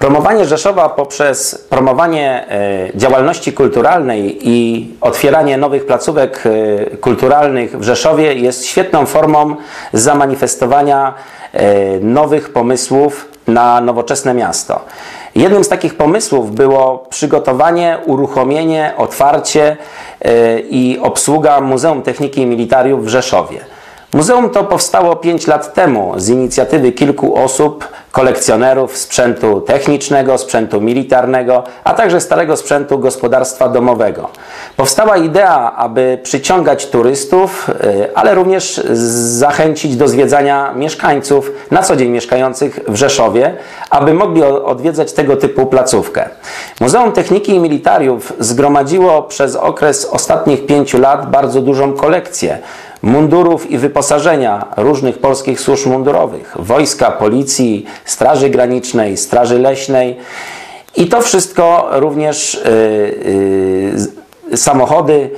Promowanie Rzeszowa poprzez promowanie e, działalności kulturalnej i otwieranie nowych placówek e, kulturalnych w Rzeszowie jest świetną formą zamanifestowania e, nowych pomysłów na nowoczesne miasto. Jednym z takich pomysłów było przygotowanie, uruchomienie, otwarcie i obsługa Muzeum Techniki i Militariów w Rzeszowie. Muzeum to powstało 5 lat temu z inicjatywy kilku osób, kolekcjonerów sprzętu technicznego, sprzętu militarnego, a także starego sprzętu gospodarstwa domowego. Powstała idea, aby przyciągać turystów, y, ale również zachęcić do zwiedzania mieszkańców na co dzień mieszkających w Rzeszowie, aby mogli odwiedzać tego typu placówkę. Muzeum Techniki i Militariów zgromadziło przez okres ostatnich pięciu lat bardzo dużą kolekcję mundurów i wyposażenia różnych polskich służb mundurowych, wojska, policji, Straży Granicznej, Straży Leśnej i to wszystko również y, y, samochody,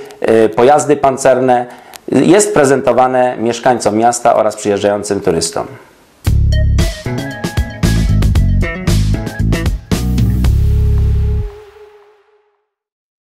y, pojazdy pancerne jest prezentowane mieszkańcom miasta oraz przyjeżdżającym turystom.